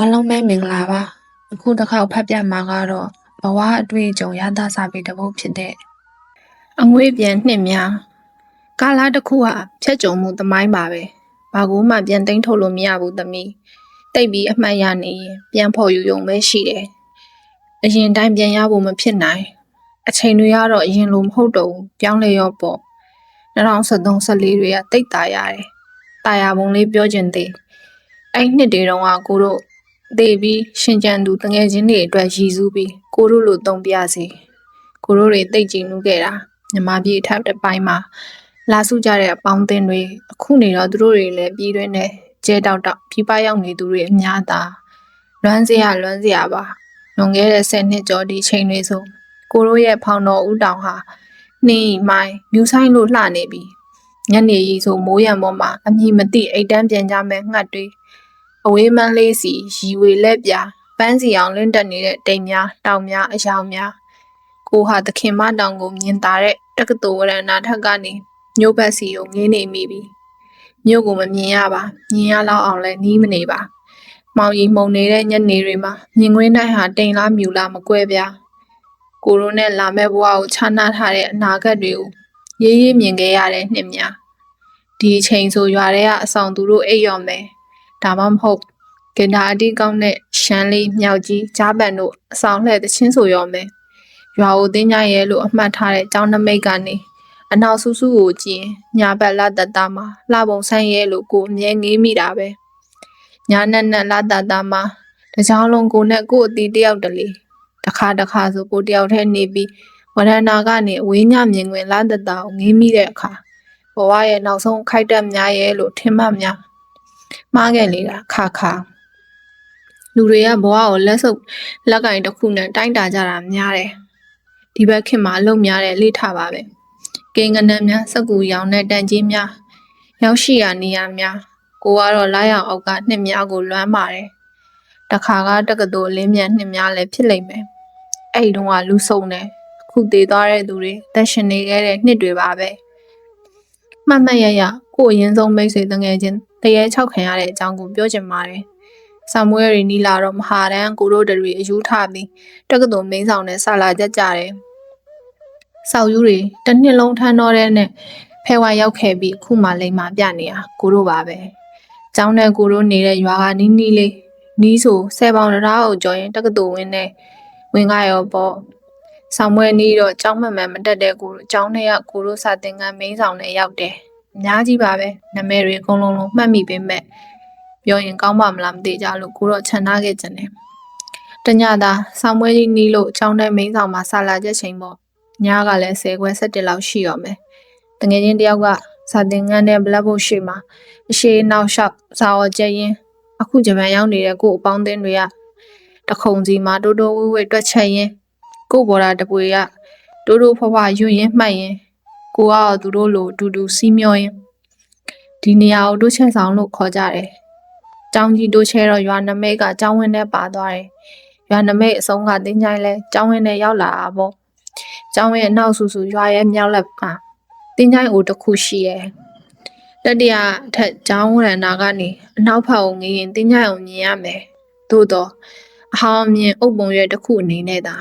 အားလုံးပဲမင်္ဂလာပါအခုတစ်ခေါက်ဖတ်ပြမှာကတော့ဘဝအတွေ့အကြုံရသစာပေတစ်ပုဒ်ဖြစ်တဲ့အငွေ့ပြန်နှစ်များကာလတစ်ခုဟာဖြတ်ကြုံမှုသမိုင်းပါပဲဘာကူမှပြန်သိမ်းထုတ်လို့မရဘူးသမီးတိတ်ပြီးအမှတ်ရနေရင်ပြန်ဖော်ယူရုံပဲရှိတယ်အရင်တိုင်းပြန်ရဖို့မဖြစ်နိုင်အချိန်တွေကတော့အရင်လိုမဟုတ်တော့ဘူးပြောင်းလဲရောပေါ့2023 14တွေကတိတ်တာရတယ်တာယာပုံလေးပြောကျင်သေးအဲ့နှစ်တွေတုန်းကကိုတို့ သေပြီးရှင်ကြံသူတငယ်ချင်းတွေအတွက်ရည်စူးပြီးကိုတို့လိုတုံပြစီကိုတို့တွေတိတ်ကြည်နူးခဲ့တာမြမပြည်ထပ်တစ်ပိုင်းမှာလာစုကြတဲ့အပေါင်းအသင်းတွေအခုနေတော့သူတို့တွေလည်းပြည်တွင်းနဲ့ကျဲတောက်တောက်ပြပရောက်နေသူတွေအများသားလွမ်းစရာလွမ်းစရာပါလွန်ခဲ့တဲ့10နှစ်ကျော်ဒီချိန်တွေဆိုကိုတို့ရဲ့ဖောင်တော်ဦးတောင်ဟာနှင်းမိုင်းမြူဆိုင်လို့လှနေပြီညနေရီဆိုမိုးရံပေါ်မှာအမည်မသိအိတ်တန်းပြန်ကြမဲ့ငှက်တွေ အဝေးမန်းလေးစီရီဝေလက်ပြပန်းစီအောင်လင်းတက်နေတဲ့တိမ်များတောင်များအယောင်များကိုဟာသခင်မတောင်ကိုမြင်တာတဲ့တက္ကသိုလ်ဝရဏထက်ကနေမြို့ဘက်စီကိုငင်းနေမိပြီမြို့ကိုမမြင်ရပါမြင်ရလောက်အောင်လဲနီးမနေပါမောင်ရီမှုန်နေတဲ့ညနေတွေမှာမြင်ကွင်းတိုင်းဟာတိမ်လားမြူလားမကွဲပြားကိုရိုနဲ့လာမဲ့ဘဝကိုခြားနာထားတဲ့အနာဂတ်တွေကိုရေးရေးမြင်ခဲ့ရတဲ့နှစ်များဒီအချိန်ဆိုရွာတွေကအဆောင်သူတို့အိပ်ရော်မယ် ဒါမှမဟုတ်ကင်တာအတိကောင်းတဲ့ရှမ်းလေးမြောက်ကြီးကြားပန်တို့အဆောင်လှဲ့တချင်းဆိုရောမယ်ရွာကိုတင်းကြရဲလို့အမှတ်ထားတဲ့ကျောင်းနမိတ်ကနေအနောက်ဆူဆူကိုကြည့်ညာဘက်လာတတမှာလှပုံဆန်းရဲလို့ကိုအမြဲငေးမိတာပဲညာနဲ့နဲ့လာတတမှာတကြောင်လုံးကိုနဲ့ကိုအတီတယောက်တလေတစ်ခါတစ်ခါဆိုကိုတယောက်တည်းနေပြီးဝရဏာကနေအဝေးညမြင်ခွင်လာတတကိုငေးမိတဲ့အခါဘဝရဲ့နောက်ဆုံးခိုက်တက်များရဲ့လို့ထင်မှများ မှားခဲ့လေတာခါခါလူတွေကဘဝကိုလက်ဆုပ်လက်ကင်တစ်ခုနဲ့တိုင်းတာကြတာများတယ်ဒီဘက်ခင်မှာအလုပ်များတယ်လေ့ထပါပဲကိန်းကနန်းများစက်ကူရောင်တဲ့တန်ကြီးများရောက်ရှိရာနေရာများကိုကတော့လာရောက်အောက်ကနှစ်များကိုလွမ်းပါတယ်တခါကတက္ကသိုလ်လင်းမြန်နှစ်များလည်းဖြစ်လိမ့်မယ်အဲ့ဒီတော့ကလူဆုံတယ်အခုသေးသွားတဲ့သူတွေတက်ရှင်နေခဲ့တဲ့နှစ်တွေပါပဲမှတ်မှတ်ရရ ကို့အရင်ဆုံးမိတ်ဆွေတငယ်ချင်းတရေ၆ခံရတဲ့အကြောင်းကိုပြောချင်ပါတယ်ဆာမွေးရီနီလာတော့မဟာရန်ကိုရိုတွေအယူထားပြီးတက္ကသိုလ်မင်းဆောင်နဲ့ဆလာကြကြတယ်။ဆောက်ယူတွေတစ်နှစ်လုံးထမ်းတော့တဲ့နဲ့ဖဲဝါရောက်ခဲ့ပြီးအခုမှလိမ္မာပြနေတာကိုရိုပါပဲ။ကျောင်းနဲ့ကိုရိုနေတဲ့ရွာကနီးနီးလေးနီးဆိုဆယ်ပေါင်တရားအုပ်ကျော်ရင်တက္ကသိုလ်ဝင်းနဲ့ဝင်ကရောပေါ့။ဆောင်းမွဲနီးတော့ကျောင်းမှန်မှန်မတက်တဲ့ကိုရိုကျောင်းထဲကကိုရိုစာသင်ခန်းမင်းဆောင်နဲ့ရောက်တယ်။ အများကြီးပါပဲ။နာမည်တွေအကုန်လုံးလုံးမှတ်မိပေမဲ့ပြောရင်ကောင်းပါမလားမသိကြလို့ကိုတော့ခြံထားခဲ့ကြတယ်။တညသာဆောင်းပွဲကြီးနီးလို့အချောင်းထဲမိန်းဆောင်မှာဆာလာချက်ချိန်ပေါ့။ညကလည်း10ခွဲ17လောက်ရှိရောမယ်။တငယ်ချင်းတယောက်ကစာသင်ခန်းထဲဘလက်ဘုတ်ရှိမှာအရှိနောက်လျှောက်စာော်ကျရင်အခုဂျပန်ရောက်နေတဲ့ကို့အပေါင်းအသင်းတွေကတခုံစီမှာတိုးတိုးဝေးဝေးတွက်ချက်ရင်ကို့ဘော်ဒါတပွေကတိုးတိုးဖွားဖွားယူရင်မှတ်ရင် ကိုကတော့သူတို့လိုတူတူစီးမျောရင်ဒီနေရာကိုတို့ချက်ဆောင်လို့ခေါ်ကြတယ်ကျောင်းကြီးတိုးချဲတော့ရွာနမိတ်ကကျောင်းဝင်းထဲပါသွားတယ်။ရွာနမိတ်အဆုံးကတင်းချိုင်းလဲကျောင်းဝင်းထဲရောက်လာတာပေါ့။ကျောင်းဝင်းအနောက်ဆူဆူရွာရဲ့မြောက်လက်မှာတင်းချိုင်းအိုတစ်ခုရှိရဲ့။တတိယအထက်ကျောင်းဝရဏာကနေအနောက်ဘက်ကိုငေးရင်တင်းချိုင်းကိုမြင်ရမယ်။သို့တော့အဟောင်းမြင်အုပ်ပုံရွက်တစ်ခုအနေနဲ့သာ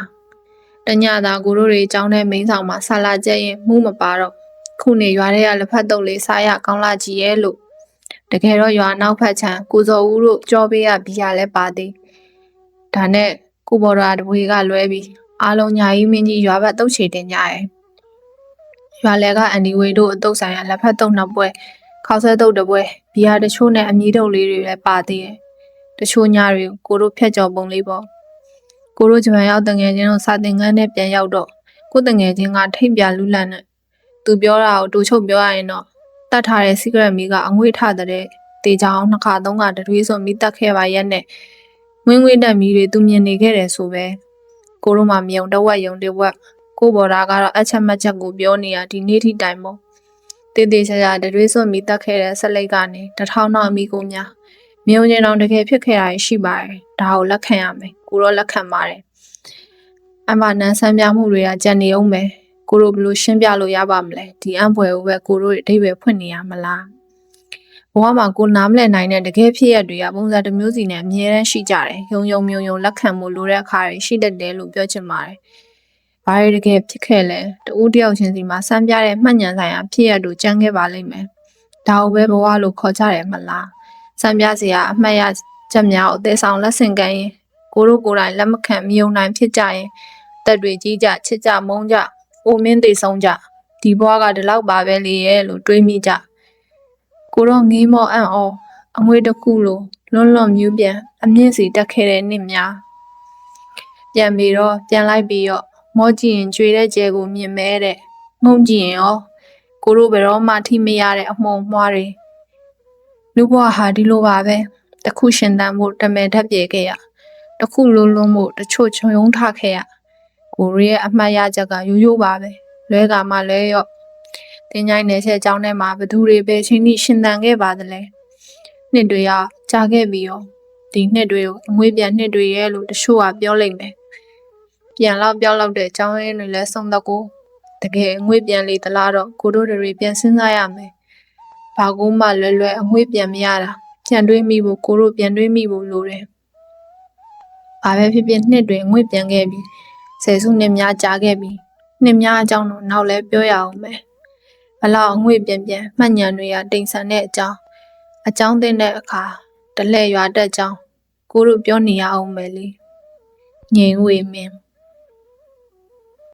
တညသာကိုတို့တွေကျောင်းထဲမိန်းဆောင်မှာဆလာကျက်ရင်မှုမပါတော့ခုနေရွာထဲကလက်ဖက်တုပ်လေးစားရကောင်းလာကြည့်ရဲ့လို့တကယ်တော့ရွာနောက်ဖက်ခြမ်းကိုစော်ဦးတို့ကြောပေးရဘီယာလဲပါသေးဒါနဲ့ကိုဘော်ရာတပွေကလွဲပြီးအားလုံးညာကြီးမင်းကြီးရွာဘက်တုတ်ချေတင်ကြရဲ့ရွာလဲကအန်ဒီဝေတို့အတုတ်ဆိုင်ရလက်ဖက်တုတ်နှစ်ပွဲခေါက်ဆွဲတုတ်တစ်ပွဲဘီယာတချို့နဲ့အမီးတုတ်လေးတွေလည်းပါသေးတယ်တချို့ညာတွေကိုတို့ဖြတ်ကျော်ပုံလေးပေါ့ ကိုတို့ဂျပန်ရောက်တငယ်ချင်းတို့စာတင်ခန်းနဲ့ပြန်ရောက်တော့ကိုတငယ်ချင်းကထိတ်ပြလူလန့်နဲ့သူပြောတာကိုတူချုပ်ပြောရရင်တော့တတ်ထားတဲ့ secret မီကအငွေ့ထတဲ့တေချောင်းနှစ်ခါသုံးခါတတွေးဆိုမိတက်ခဲ့ပါရဲ့နဲ့ဝင်းဝင်းတက်မီတွေသူမြင်နေခဲ့တယ်ဆိုပဲကိုတို့မှမြုံတဝက်ယုံတဝက်ကိုဘော်ဒါကတော့အချက်မချက်ကိုပြောနေတာဒီနေ့ထိတိုင်ပေါ့တေးသေးချာချာတတွေးဆိုမိတက်ခဲ့တဲ့ဆက်လိုက်ကနေတထောင်တော့အမိကိုများ မြုံကျင်အောင်တကယ်ဖြစ်ခဲ့တာရှိပါတယ်ဒါကိုလက်ခံရမယ်ကိုတော့လက်ခံပါတယ်အမနန်းဆန်းပြမှုတွေကကြံနေအောင်ပဲကိုတို့ဘလို့ရှင်းပြလို့ရပါမလဲဒီအံပွဲကိုပဲကိုတို့အဓိပ္ပာယ်ဖွင့်နေရမလားဘဘဝမှာကိုနားမလည်နိုင်တဲ့တကယ်ဖြစ်ရတွေကပုံစံတစ်မျိုးစီနဲ့အမြဲတမ်းရှိကြတယ်။ယုံယုံမြုံယုံလက်ခံမှုလိုတဲ့အခါတွေရှိတတ်တယ်လို့ပြောချင်ပါတယ်။ဘာတွေတကယ်ဖြစ်ခဲ့လဲ။တဦးတစ်ယောက်ချင်းစီမှာစမ်းပြတဲ့မှတ်ဉာဏ်ဆိုင်ရာဖြစ်ရတို့ကြမ်းခဲ့ပါလိမ့်မယ်။ဒါကိုပဲဘဝလို့ခေါ်ကြတယ်မလား။ စမ်းပြစရာအမှတ်ရချက်များကိုအသေးဆောင်လက်ဆင့်ကမ်းရင်ကိုတို့ကိုယ်တိုင်လက်မခံမယုံနိုင်ဖြစ်ကြရင်တက်တွေကြီးကြချစ်ကြမုန်းကြအိုမင်းသိဆုံးကြဒီဘဝကဒီလောက်ပါပဲလေရဲ့လို့တွေးမိကြ။ကိုတော့ငေးမော့အံ့ဩအငွေတစ်ခုလိုလွန်းလွန်မြူးပြန်အမြင့်စီတက်ခဲ့တဲ့နှစ်များပြန်ပြီးတော့ပြန်လိုက်ပြီးတော့မောကြည့်ရင်ကြွေတဲ့ကျဲကိုမြင်မဲတဲ့ငုံကြည့်ရင်ရောကိုတို့ဘယ်တော့မှထိမရတဲ့အမှုံမွှားတွေ လူဘဝဟာဒီလိုပါပဲတစ်ခုရှင်တန်ဖို့တမဲထက်ပြေခဲ့ရတစ်ခုလုံးလုံးဖို့တချို့ချုံယုံထခဲ့ရကိုရီးရဲ့အမှတ်ရချက်ကရိုးရိုးပါပဲလွဲကမှလဲရော့တင်ញိုင်းနယ်ချက်အကြောင်းထဲမှာဘသူတွေပဲချင်းထိရှင်တန်ခဲ့ပါသလဲနှစ်တွေကကြာခဲ့ပြီးရောဒီနှစ်တွေကိုအငွေးပြန်နှစ်တွေရဲ့လို့တချို့ကပြောလိမ့်မယ်ပြန်လောက်ပြောက်လောက်တဲ့အကြောင်းရင်းတွေလဲဆုံးတော့ကိုတကယ်အငွေးပြန်လေသလားတော့ကိုတို့တွေပြန်စဉ်းစားရမယ် ဘာကူမှလွယ်လွယ်အငွေးပြန်မရတာပြန်တွေးမိဖို့ကိုတို့ပြန်တွေးမိဖို့လိုတယ်ဘာပဲဖြစ်ဖြစ်နှစ်တွေအငွေးပြန်ခဲ့ပြီးဆယ်စုနှစ်များကြာခဲ့ပြီးနှစ်များအကြောင်းတော့နောက်လဲပြောရအောင်မယ်ဘလောက်အငွေ့ပြန်ပြန်မှတ်ဉာဏ်တွေကတိမ်ဆန်တဲ့အကြောင်းအကြောင်းသိတဲ့အခါတလဲရွာတက်ကြောင်းကိုတို့ပြောနေရအောင်မယ်လေငြိမ်ဝေမင်း